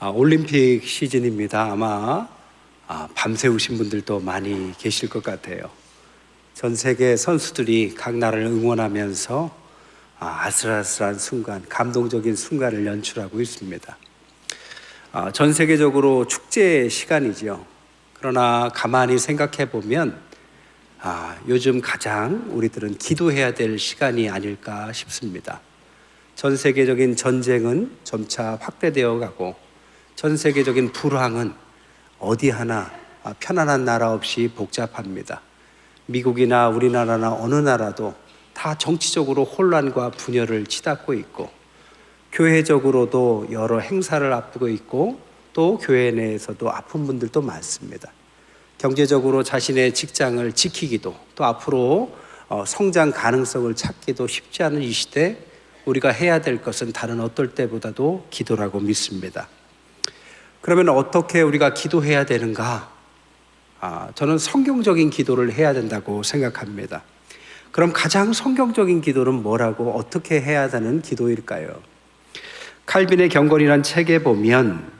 아, 올림픽 시즌입니다. 아마 아, 밤새우신 분들도 많이 계실 것 같아요. 전 세계 선수들이 각 나라를 응원하면서 아, 아슬아슬한 순간, 감동적인 순간을 연출하고 있습니다. 아, 전 세계적으로 축제 시간이죠. 그러나 가만히 생각해 보면 아, 요즘 가장 우리들은 기도해야 될 시간이 아닐까 싶습니다. 전 세계적인 전쟁은 점차 확대되어 가고 전 세계적인 불황은 어디 하나 아, 편안한 나라 없이 복잡합니다. 미국이나 우리나라나 어느 나라도 다 정치적으로 혼란과 분열을 치닫고 있고 교회적으로도 여러 행사를 앞두고 있고 또 교회 내에서도 아픈 분들도 많습니다. 경제적으로 자신의 직장을 지키기도 또 앞으로 어, 성장 가능성을 찾기도 쉽지 않은 이 시대 우리가 해야 될 것은 다른 어떨 때보다도 기도라고 믿습니다. 그러면 어떻게 우리가 기도해야 되는가? 아, 저는 성경적인 기도를 해야 된다고 생각합니다. 그럼 가장 성경적인 기도는 뭐라고 어떻게 해야 되는 기도일까요? 칼빈의 경건이란 책에 보면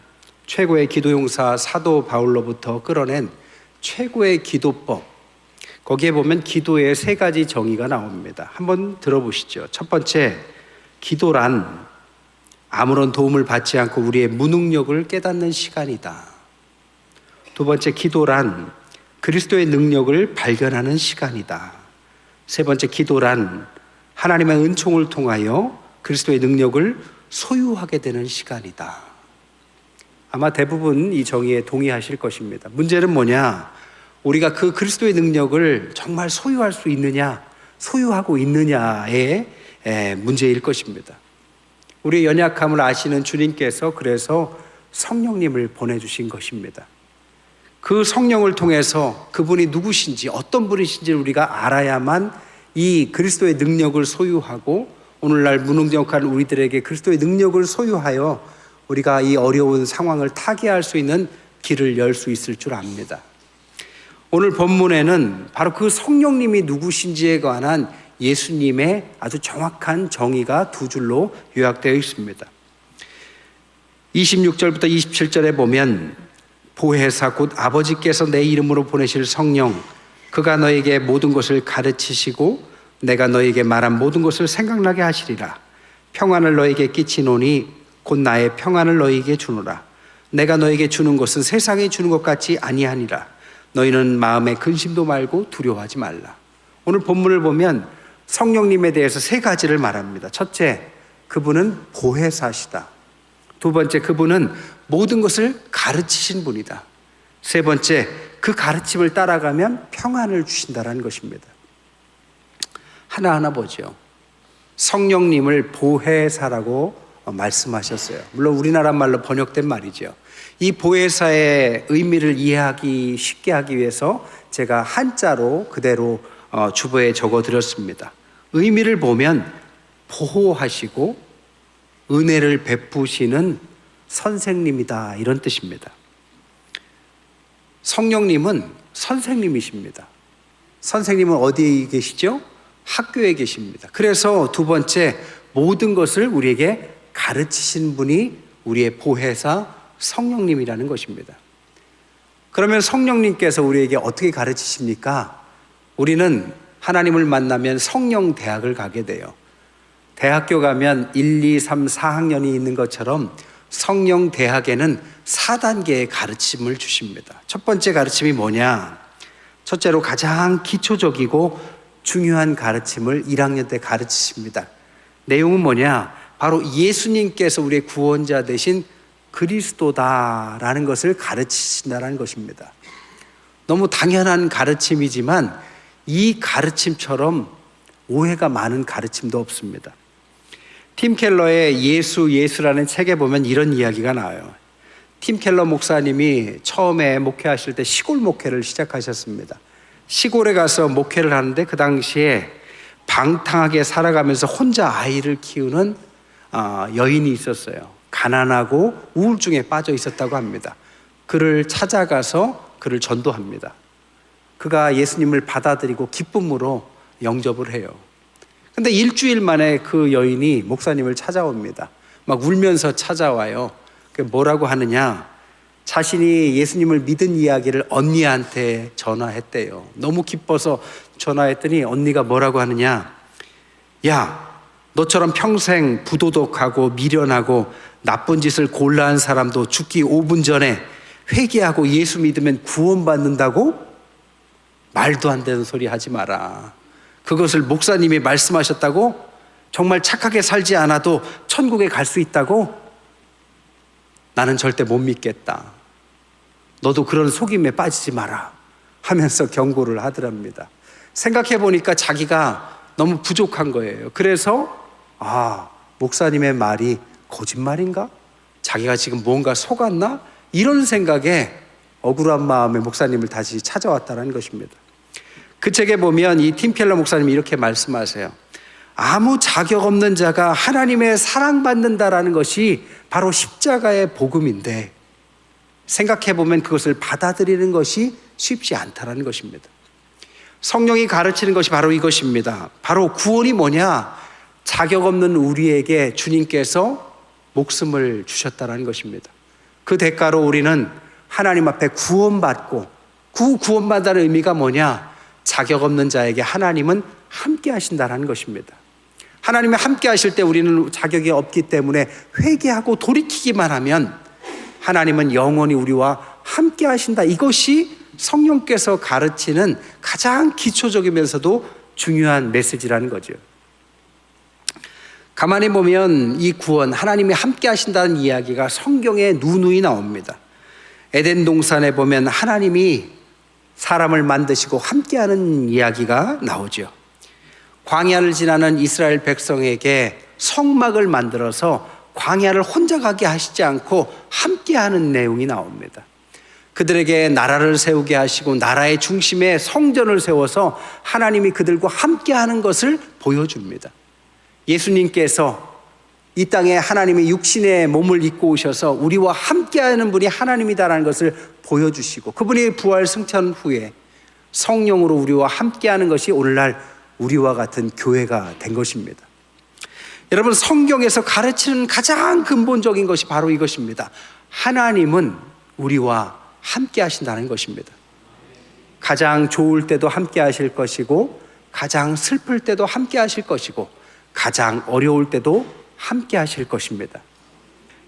최고의 기도용사 사도 바울로부터 끌어낸 최고의 기도법 거기에 보면 기도의 세 가지 정의가 나옵니다. 한번 들어보시죠. 첫 번째, 기도란 아무런 도움을 받지 않고 우리의 무능력을 깨닫는 시간이다. 두 번째, 기도란 그리스도의 능력을 발견하는 시간이다. 세 번째, 기도란 하나님의 은총을 통하여 그리스도의 능력을 소유하게 되는 시간이다. 아마 대부분 이 정의에 동의하실 것입니다. 문제는 뭐냐? 우리가 그 그리스도의 능력을 정말 소유할 수 있느냐, 소유하고 있느냐의 문제일 것입니다. 우리의 연약함을 아시는 주님께서 그래서 성령님을 보내주신 것입니다. 그 성령을 통해서 그분이 누구신지 어떤 분이신지 우리가 알아야만 이 그리스도의 능력을 소유하고 오늘날 무능력한 우리들에게 그리스도의 능력을 소유하여 우리가 이 어려운 상황을 타개할 수 있는 길을 열 수 있을 줄 압니다. 오늘 본문에는 바로 그 성령님이 누구신지에 관한 예수님의 아주 정확한 정의가 두 줄로 요약되어 있습니다. 26절부터 27절에 보면 보혜사 곧 아버지께서 내 이름으로 보내실 성령 그가 너에게 모든 것을 가르치시고 내가 너에게 말한 모든 것을 생각나게 하시리라. 평안을 너에게 끼치노니 곧 나의 평안을 너에게 주노라. 내가 너에게 주는 것은 세상이 주는 것 같이 아니하니라. 너희는 마음에 근심도 말고 두려워하지 말라. 오늘 본문을 보면 성령님에 대해서 세 가지를 말합니다 첫째 그분은 보혜사시다 두 번째 그분은 모든 것을 가르치신 분이다. 세 번째, 그 가르침을 따라가면 평안을 주신다라는 것입니다. 하나하나 보죠. 성령님을 보혜사라고 말씀하셨어요. 물론 우리나라 말로 번역된 말이죠. 이 보혜사의 의미를 이해하기 쉽게 하기 위해서 제가 한자로 그대로 어, 주보에 적어 드렸습니다. 의미를 보면 보호하시고 은혜를 베푸시는 선생님이다. 이런 뜻입니다. 성령님은 선생님이십니다. 선생님은 어디에 계시죠? 학교에 계십니다. 그래서 두 번째, 모든 것을 우리에게 가르치신 분이 우리의 보혜사 성령님이라는 것입니다. 그러면 성령님께서 우리에게 어떻게 가르치십니까? 우리는 하나님을 만나면 성령 대학을 가게 돼요. 대학교 가면 1, 2, 3, 4학년이 있는 것처럼 성령 대학에는 4단계의 가르침을 주십니다. 첫 번째 가르침이 뭐냐? 첫째로 가장 기초적이고 중요한 가르침을 1학년 때 가르치십니다. 내용은 뭐냐? 바로 예수님께서 우리의 구원자 되신 그리스도다라는 것을 가르치신다는 것입니다. 너무 당연한 가르침이지만 이 가르침처럼 오해가 많은 가르침도 없습니다. 팀 켈러의 예수 예수라는 책에 보면 이런 이야기가 나와요. 팀 켈러 목사님이 처음에 목회하실 때 시골 목회를 시작하셨습니다. 시골에 가서 목회를 하는데 그 당시에 방탕하게 살아가면서 혼자 아이를 키우는 어, 여인이 있었어요. 가난하고 우울증에 빠져 있었다고 합니다. 그를 찾아가서 그를 전도합니다. 그가 예수님을 받아들이고 기쁨으로 영접을 해요. 근데 일주일 만에 그 여인이 목사님을 찾아옵니다. 막 울면서 찾아와요. 그 뭐라고 하느냐? 자신이 예수님을 믿은 이야기를 언니한테 전화했대요. 너무 기뻐서 전화했더니 언니가 뭐라고 하느냐? 야, 너처럼 평생 부도덕하고 미련하고 나쁜 짓을 골라한 사람도 죽기 5분 전에 회개하고 예수 믿으면 구원받는다고? 말도 안 되는 소리 하지 마라. 그것을 목사님이 말씀하셨다고? 정말 착하게 살지 않아도 천국에 갈 수 있다고? 나는 절대 못 믿겠다. 너도 그런 속임에 빠지지 마라. 하면서 경고를 하더랍니다. 생각해 보니까 자기가 너무 부족한 거예요. 그래서, 아, 목사님의 말이 거짓말인가? 자기가 지금 뭔가 속았나? 이런 생각에 억울한 마음에 목사님을 다시 찾아왔다는 것입니다. 그 책에 보면 이 팀켈러 목사님이 이렇게 말씀하세요. 아무 자격 없는 자가 하나님의 사랑받는다라는 것이 바로 십자가의 복음인데 생각해 보면 그것을 받아들이는 것이 쉽지 않다라는 것입니다. 성령이 가르치는 것이 바로 이것입니다. 바로 구원이 뭐냐? 자격 없는 우리에게 주님께서 목숨을 주셨다라는 것입니다. 그 대가로 우리는 하나님 앞에 구원받고 그 구원받다는 의미가 뭐냐? 자격 없는 자에게 하나님은 함께 하신다라는 것입니다. 하나님이 함께 하실 때 우리는 자격이 없기 때문에 회개하고 돌이키기만 하면 하나님은 영원히 우리와 함께 하신다. 이것이 성령께서 가르치는 가장 기초적이면서도 중요한 메시지라는 거죠. 가만히 보면 이 구원, 하나님이 함께 하신다는 이야기가 성경에 누누이 나옵니다. 에덴 동산에 보면 하나님이 사람을 만드시고 함께하는 이야기가 나오죠. 광야를 지나는 이스라엘 백성에게 성막을 만들어서 광야를 혼자 가게 하시지 않고 함께하는 내용이 나옵니다. 그들에게 나라를 세우게 하시고 나라의 중심에 성전을 세워서 하나님이 그들과 함께하는 것을 보여줍니다. 예수님께서 이 땅에 하나님의 육신의 몸을 입고 오셔서 우리와 함께하는 분이 하나님이다라는 것을 보여주시고 그분이 부활 승천 후에 성령으로 우리와 함께하는 것이 오늘날 우리와 같은 교회가 된 것입니다. 여러분 성경에서 가르치는 가장 근본적인 것이 바로 이것입니다. 하나님은 우리와 함께 하신다는 것입니다. 가장 좋을 때도 함께 하실 것이고 가장 슬플 때도 함께 하실 것이고 가장 어려울 때도 함께 하실 것입니다.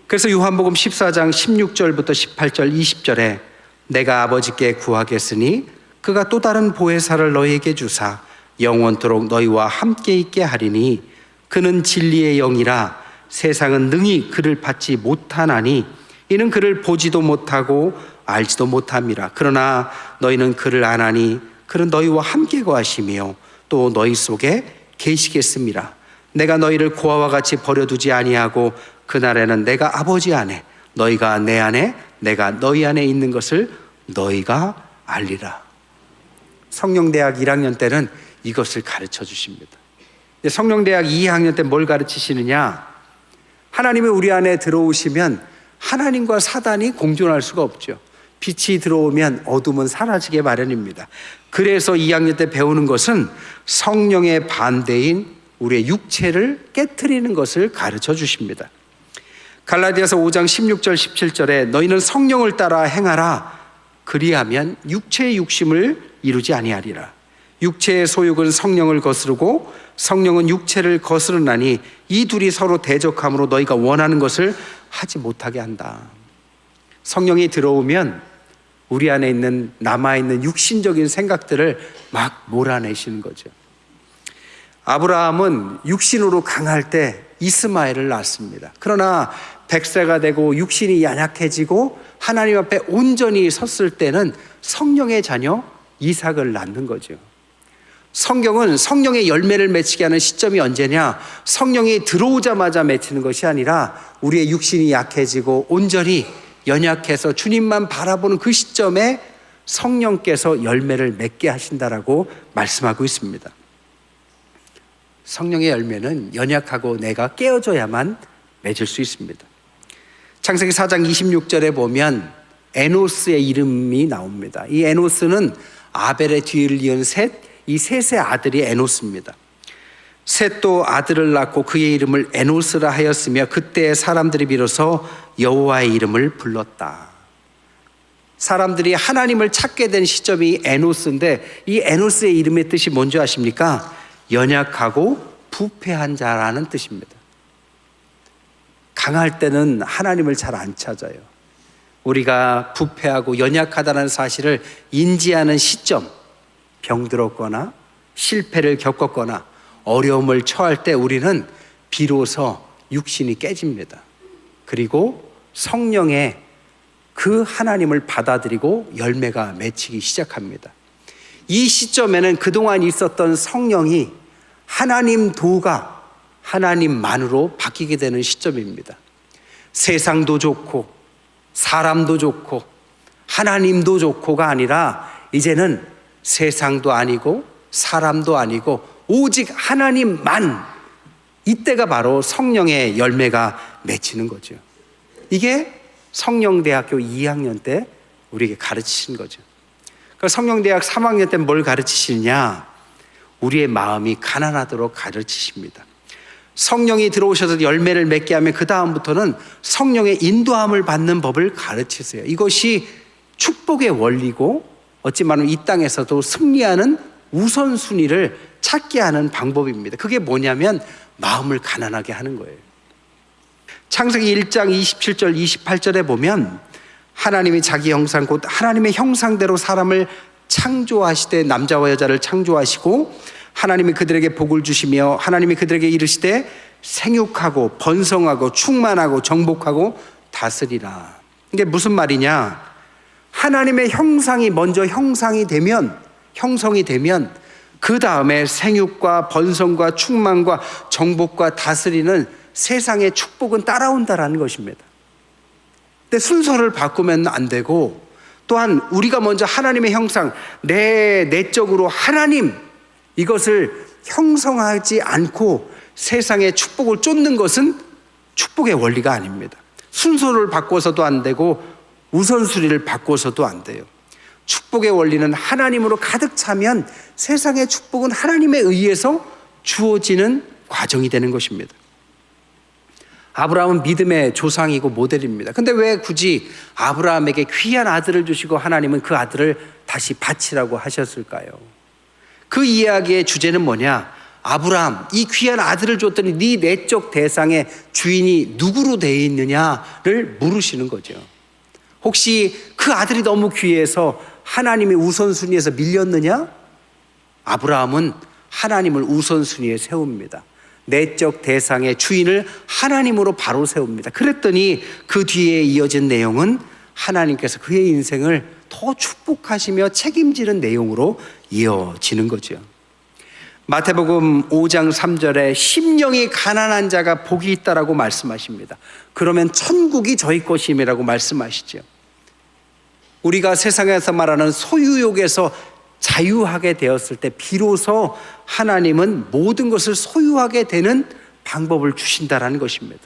그래서 요한복음 14장 16절부터 18절 20절에 내가 아버지께 구하겠으니 그가 또 다른 보혜사를 너희에게 주사 영원토록 너희와 함께 있게 하리니 그는 진리의 영이라 세상은 능히 그를 받지 못하나니 이는 그를 보지도 못하고 알지도 못함이라. 그러나 너희는 그를 아나니 그는 너희와 함께 거하시며 또 너희 속에 계시겠습니다. 내가 너희를 고아와 같이 버려두지 아니하고 그날에는 내가 아버지 안에 너희가 내 안에 내가 너희 안에 있는 것을 너희가 알리라 성령대학 1학년 때는 이것을 가르쳐 주십니다. 성령대학 2학년 때 뭘 가르치시느냐? 하나님이 우리 안에 들어오시면 하나님과 사단이 공존할 수가 없죠. 빛이 들어오면 어둠은 사라지게 마련입니다. 그래서 2학년 때 배우는 것은 성령의 반대인 우리의 육체를 깨뜨리는 것을 가르쳐 주십니다. 갈라디아서 5장 16절 17절에 너희는 성령을 따라 행하라 그리하면 육체의 육심을 이루지 아니하리라. 육체의 소욕은 성령을 거스르고 성령은 육체를 거스르나니 이 둘이 서로 대적함으로 너희가 원하는 것을 하지 못하게 한다. 성령이 들어오면 우리 안에 있는 남아있는 육신적인 생각들을 막 몰아내시는 거죠. 아브라함은 육신으로 강할 때 이스마엘을 낳습니다. 그러나 백세가 되고 육신이 연약해지고 하나님 앞에 온전히 섰을 때는 성령의 자녀 이삭을 낳는 거죠. 성경은 성령의 열매를 맺히게 하는 시점이 언제냐? 성령이 들어오자마자 맺히는 것이 아니라 우리의 육신이 약해지고 온전히 연약해서 주님만 바라보는 그 시점에 성령께서 열매를 맺게 하신다라고 말씀하고 있습니다. 성령의 열매는 연약하고 내가 깨어져야만 맺을 수 있습니다. 창세기 4장 26절에 보면 에노스의 이름이 나옵니다. 이 에노스는 아벨의 뒤를 이은 셋, 이 셋의 아들이 에노스입니다. 셋도 아들을 낳고 그의 이름을 에노스라 하였으며 그때 사람들이 비로소 여호와의 이름을 불렀다. 사람들이 하나님을 찾게 된 시점이 에노스인데 이 에노스의 이름의 뜻이 뭔지 아십니까? 연약하고 부패한 자라는 뜻입니다. 강할 때는 하나님을 잘 안 찾아요. 우리가 부패하고 연약하다는 사실을 인지하는 시점, 병들었거나 실패를 겪었거나 어려움을 처할 때 우리는 비로소 육신이 깨집니다. 그리고 성령의 그 하나님을 받아들이고 열매가 맺히기 시작합니다. 이 시점에는 그동안 있었던 성령이 하나님 도가 하나님만으로 바뀌게 되는 시점입니다. 세상도 좋고 사람도 좋고 하나님도 좋고가 아니라 이제는 세상도 아니고 사람도 아니고 오직 하나님만 이때가 바로 성령의 열매가 맺히는 거죠. 이게 성령대학교 2학년 때 우리에게 가르치신 거죠. 그 성령대학 3학년 때 뭘 가르치시느냐? 우리의 마음이 가난하도록 가르치십니다. 성령이 들어오셔서 열매를 맺게 하면 그 다음부터는 성령의 인도함을 받는 법을 가르치세요. 이것이 축복의 원리고 어찌 말하면 이 땅에서도 승리하는 우선순위를 찾게 하는 방법입니다. 그게 뭐냐면 마음을 가난하게 하는 거예요. 창세기 1장 27절 28절에 보면 하나님이 자기 형상 곧 하나님의 형상대로 사람을 창조하시되 남자와 여자를 창조하시고 하나님이 그들에게 복을 주시며 하나님이 그들에게 이르시되 생육하고 번성하고 충만하고 정복하고 다스리라. 이게 무슨 말이냐? 하나님의 형상이 먼저 형상이 되면 형성이 되면 그 다음에 생육과 번성과 충만과 정복과 다스리는 세상의 축복은 따라온다라는 것입니다. 근데 순서를 바꾸면 안 되고 또한 우리가 먼저 하나님의 형상, 내 내적으로 하나님 이것을 형성하지 않고 세상의 축복을 쫓는 것은 축복의 원리가 아닙니다. 순서를 바꿔서도 안 되고 우선순위를 바꿔서도 안 돼요. 축복의 원리는 하나님으로 가득 차면 세상의 축복은 하나님에 의해서 주어지는 과정이 되는 것입니다. 아브라함은 믿음의 조상이고 모델입니다. 근데 왜 굳이 아브라함에게 귀한 아들을 주시고 하나님은 그 아들을 다시 바치라고 하셨을까요? 그 이야기의 주제는 뭐냐? 아브라함, 이 귀한 아들을 줬더니 네 내적 대상의 주인이 누구로 되어 있느냐를 물으시는 거죠. 혹시 그 아들이 너무 귀해서 하나님의 우선순위에서 밀렸느냐? 아브라함은 하나님을 우선순위에 세웁니다. 내적 대상의 주인을 하나님으로 바로 세웁니다. 그랬더니 그 뒤에 이어진 내용은 하나님께서 그의 인생을 더 축복하시며 책임지는 내용으로 이어지는 거죠. 마태복음 5장 3절에 심령이 가난한 자가 복이 있다라고 말씀하십니다. 그러면 천국이 저희 것임이라고 말씀하시죠. 우리가 세상에서 말하는 소유욕에서 자유하게 되었을 때 비로소 하나님은 모든 것을 소유하게 되는 방법을 주신다라는 것입니다.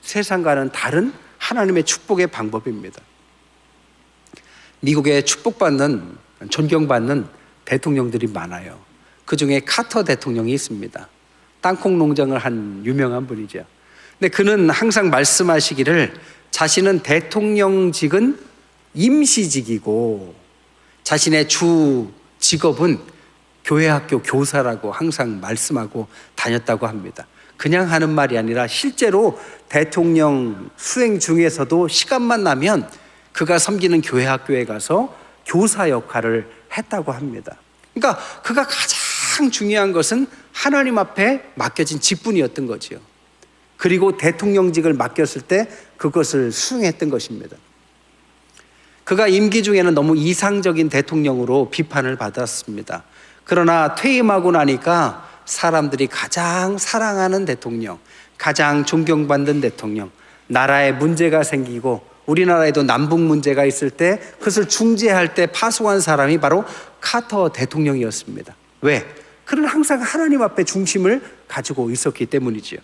세상과는 다른 하나님의 축복의 방법입니다. 미국에 축복받는 존경받는 대통령들이 많아요. 그 중에 카터 대통령이 있습니다. 땅콩 농장을 한 유명한 분이죠. 근데 그는 항상 말씀하시기를 자신은 대통령직은 임시직이고 자신의 주 직업은 교회 학교 교사라고 항상 말씀하고 다녔다고 합니다. 그냥 하는 말이 아니라 실제로 대통령 수행 중에서도 시간만 나면 그가 섬기는 교회 학교에 가서 교사 역할을 했다고 합니다. 그러니까 그가 가장 중요한 것은 하나님 앞에 맡겨진 직분이었던 거지요. 그리고 대통령직을 맡겼을 때 그것을 수행했던 것입니다. 그가 임기 중에는 너무 이상적인 대통령으로 비판을 받았습니다. 그러나 퇴임하고 나니까 사람들이 가장 사랑하는 대통령, 가장 존경받는 대통령, 나라에 문제가 생기고 우리나라에도 남북 문제가 있을 때 그것을 중재할 때 파송한 사람이 바로 카터 대통령이었습니다. 왜? 그는 항상 하나님 앞에 중심을 가지고 있었기 때문이지요.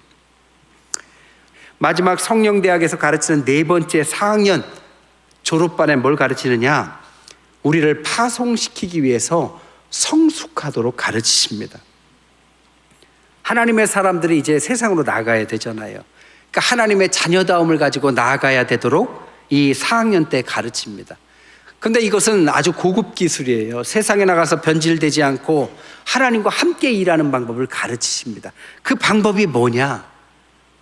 마지막 성령대학에서 가르치는 네 번째 4학년 졸업반에 뭘 가르치느냐? 우리를 파송시키기 위해서 성숙하도록 가르치십니다. 하나님의 사람들이 이제 세상으로 나가야 되잖아요. 그러니까 하나님의 자녀다움을 가지고 나아가야 되도록 이 4학년 때 가르칩니다. 근데 이것은 아주 고급 기술이에요. 세상에 나가서 변질되지 않고 하나님과 함께 일하는 방법을 가르치십니다. 그 방법이 뭐냐?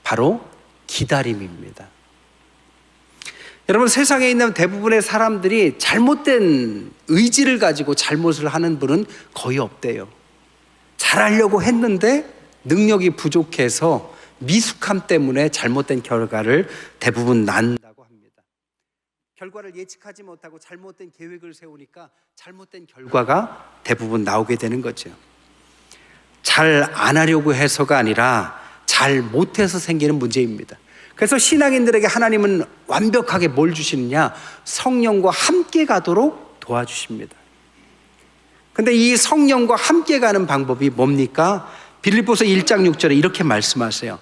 바로 기다림입니다. 여러분 세상에 있는 대부분의 사람들이 잘못된 의지를 가지고 잘못을 하는 분은 거의 없대요. 잘하려고 했는데 능력이 부족해서 미숙함 때문에 잘못된 결과를 대부분 합니다. 결과를 예측하지 못하고 잘못된 계획을 세우니까 잘못된 결과가 대부분 나오게 되는 거죠. 잘 안 하려고 해서가 아니라 잘 못해서 생기는 문제입니다. 그래서 신앙인들에게 하나님은 완벽하게 뭘 주시느냐? 성령과 함께 가도록 도와주십니다. 근데 이 성령과 함께 가는 방법이 뭡니까? 빌립보서 1장 6절에 이렇게 말씀하세요.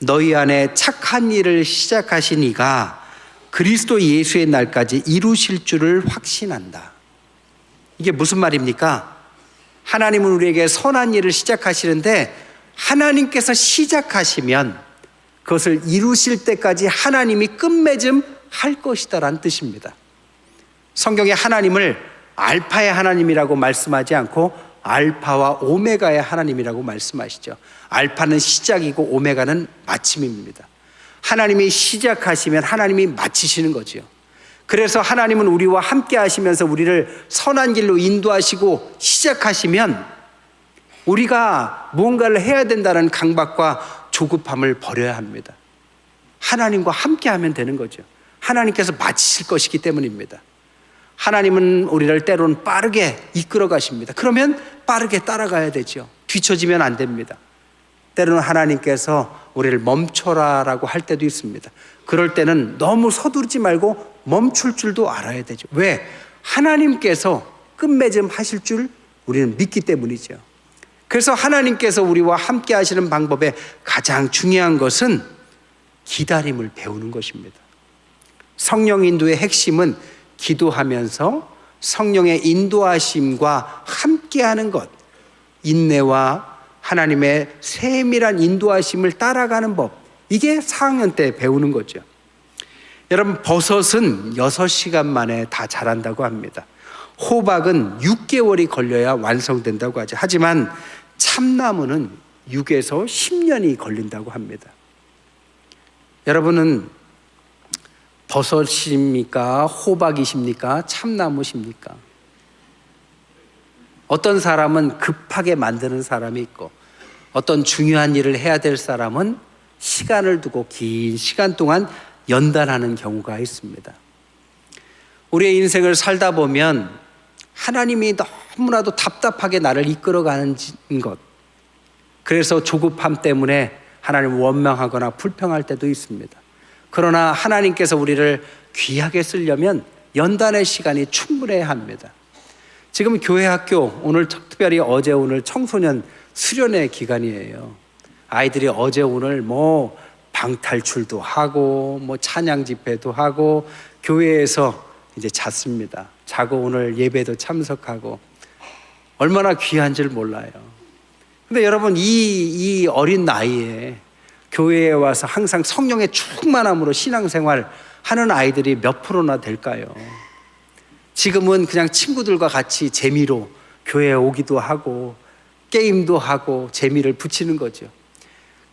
너희 안에 착한 일을 시작하신 이가 그리스도 예수의 날까지 이루실 줄을 확신한다. 이게 무슨 말입니까? 하나님은 우리에게 선한 일을 시작하시는데 하나님께서 시작하시면 그것을 이루실 때까지 하나님이 끝맺음 할 것이다라는 뜻입니다. 성경에 하나님을 알파의 하나님이라고 말씀하지 않고 알파와 오메가의 하나님이라고 말씀하시죠. 알파는 시작이고 오메가는 마침입니다. 하나님이 시작하시면 하나님이 마치시는 거지요. 그래서 하나님은 우리와 함께 하시면서 우리를 선한 길로 인도하시고 시작하시면 우리가 무언가를 해야 된다는 강박과 조급함을 버려야 합니다. 하나님과 함께 하면 되는 거죠. 하나님께서 마치실 것이기 때문입니다. 하나님은 우리를 때로는 빠르게 이끌어 가십니다. 그러면 빠르게 따라가야 되죠. 뒤처지면 안 됩니다. 때로는 하나님께서 우리를 멈춰라라고 할 때도 있습니다. 그럴 때는 너무 서두르지 말고 멈출 줄도 알아야 되죠. 왜? 하나님께서 끝맺음 하실 줄 우리는 믿기 때문이죠. 그래서 하나님께서 우리와 함께 하시는 방법의 가장 중요한 것은 기다림을 배우는 것입니다. 성령 인도의 핵심은 기도하면서 성령의 인도하심과 함께 하는 것, 인내와 하나님의 세밀한 인도하심을 따라가는 법, 이게 4학년 때 배우는 거죠. 여러분, 버섯은 6시간 만에 다 자란다고 합니다. 호박은 6개월이 걸려야 완성된다고 하죠. 하지만 참나무는 6에서 10년이 걸린다고 합니다. 여러분은 버섯입니까? 호박이십니까? 참나무십니까? 어떤 사람은 급하게 만드는 사람이 있고 어떤 중요한 일을 해야 될 사람은 시간을 두고 긴 시간 동안 연단하는 경우가 있습니다. 우리의 인생을 살다 보면 하나님이 너무나도 답답하게 나를 이끌어가는 것. 그래서 조급함 때문에 하나님을 원망하거나 불평할 때도 있습니다. 그러나 하나님께서 우리를 귀하게 쓰려면 연단의 시간이 충분해야 합니다. 지금 교회 학교 오늘 특별히 어제 오늘 청소년 수련회 기간이에요. 아이들이 어제 오늘 뭐 방탈출도 하고 뭐 찬양 집회도 하고 교회에서 이제 잤습니다. 자고 오늘 예배도 참석하고 얼마나 귀한 줄 몰라요. 근데 여러분 이, 이 어린 나이에 교회에 와서 항상 성령의 충만함으로 신앙생활 하는 아이들이 몇 프로나 될까요? 지금은 그냥 친구들과 같이 재미로 교회에 오기도 하고 게임도 하고 재미를 붙이는 거죠.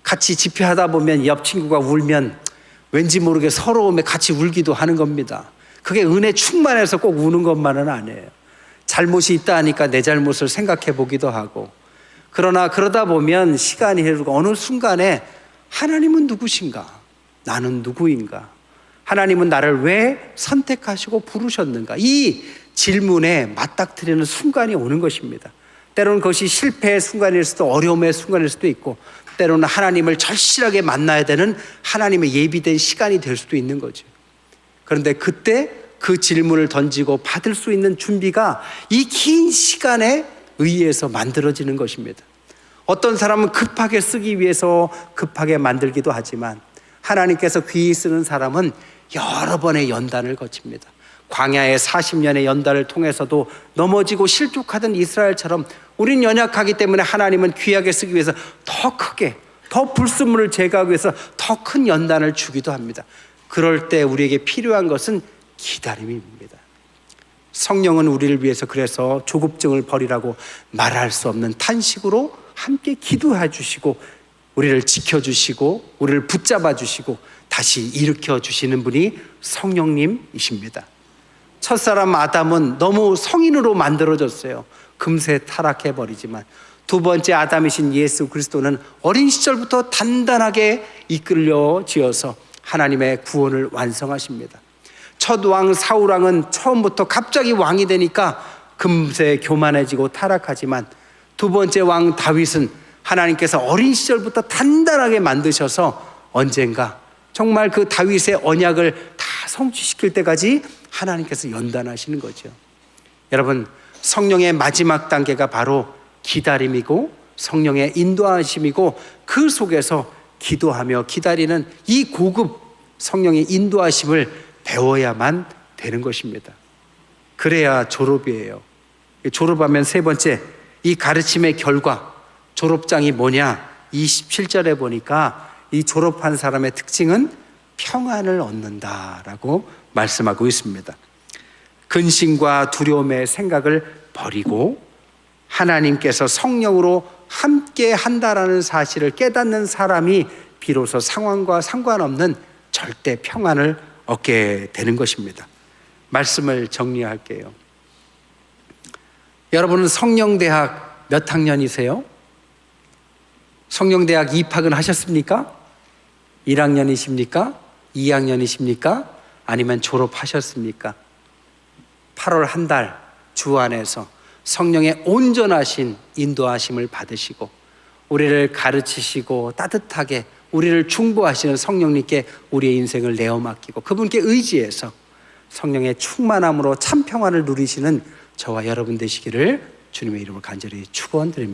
같이 집회하다 보면 옆 친구가 울면 왠지 모르게 서러움에 같이 울기도 하는 겁니다. 그게 은혜 충만해서 꼭 우는 것만은 아니에요. 잘못이 있다 하니까 내 잘못을 생각해 보기도 하고 그러나 그러다 보면 시간이 흐르고 어느 순간에 하나님은 누구신가? 나는 누구인가? 하나님은 나를 왜 선택하시고 부르셨는가? 이 질문에 맞닥뜨리는 순간이 오는 것입니다. 때로는 그것이 실패의 순간일 수도 어려움의 순간일 수도 있고 때로는 하나님을 절실하게 만나야 되는 하나님의 예비된 시간이 될 수도 있는 거죠. 그런데 그때 그 질문을 던지고 받을 수 있는 준비가 이 긴 시간에 의해서 만들어지는 것입니다. 어떤 사람은 급하게 쓰기 위해서 급하게 만들기도 하지만 하나님께서 귀히 쓰는 사람은 여러 번의 연단을 거칩니다. 광야의 40년의 연단을 통해서도 넘어지고 실족하던 이스라엘처럼 우린 연약하기 때문에 하나님은 귀하게 쓰기 위해서 더 크게 더 불순물을 제거하기 위해서 더 큰 연단을 주기도 합니다. 그럴 때 우리에게 필요한 것은 기다림입니다. 성령은 우리를 위해서 그래서 조급증을 버리라고 말할 수 없는 탄식으로 함께 기도해 주시고 우리를 지켜 주시고 우리를 붙잡아 주시고 다시 일으켜 주시는 분이 성령님이십니다. 첫사람 아담은 너무 성인으로 만들어졌어요. 금세 타락해 버리지만 두 번째 아담이신 예수 그리스도는 어린 시절부터 단단하게 이끌려 지어서 하나님의 구원을 완성하십니다. 첫 왕 사울 왕은 처음부터 갑자기 왕이 되니까 금세 교만해지고 타락하지만 두 번째 왕 다윗은 하나님께서 어린 시절부터 단단하게 만드셔서 언젠가 정말 그 다윗의 언약을 다 성취시킬 때까지 하나님께서 연단하시는 거죠. 여러분, 성령의 마지막 단계가 바로 기다림이고 성령의 인도하심이고 그 속에서 기도하며 기다리는 이 고급 성령의 인도하심을 배워야만 되는 것입니다. 그래야 졸업이에요. 졸업하면 세 번째, 이 가르침의 결과, 졸업장이 뭐냐? 27절에 보니까 이 졸업한 사람의 특징은 평안을 얻는다라고 말씀하고 있습니다. 근심과 두려움의 생각을 버리고 하나님께서 성령으로 함께 한다라는 사실을 깨닫는 사람이 비로소 상황과 상관없는 절대 평안을 얻게 되는 것입니다. 말씀을 정리할게요. 여러분은 성령대학 몇 학년이세요? 성령대학 입학은 하셨습니까? 1학년이십니까? 2학년이십니까? 아니면 졸업하셨습니까? 8월 한 달 주 안에서 성령의 온전하신 인도하심을 받으시고 우리를 가르치시고 따뜻하게 우리를 중보하시는 성령님께 우리의 인생을 내어 맡기고 그분께 의지해서 성령의 충만함으로 참 평안을 누리시는 저와 여러분 되시기를 주님의 이름으로 간절히 축원드립니다.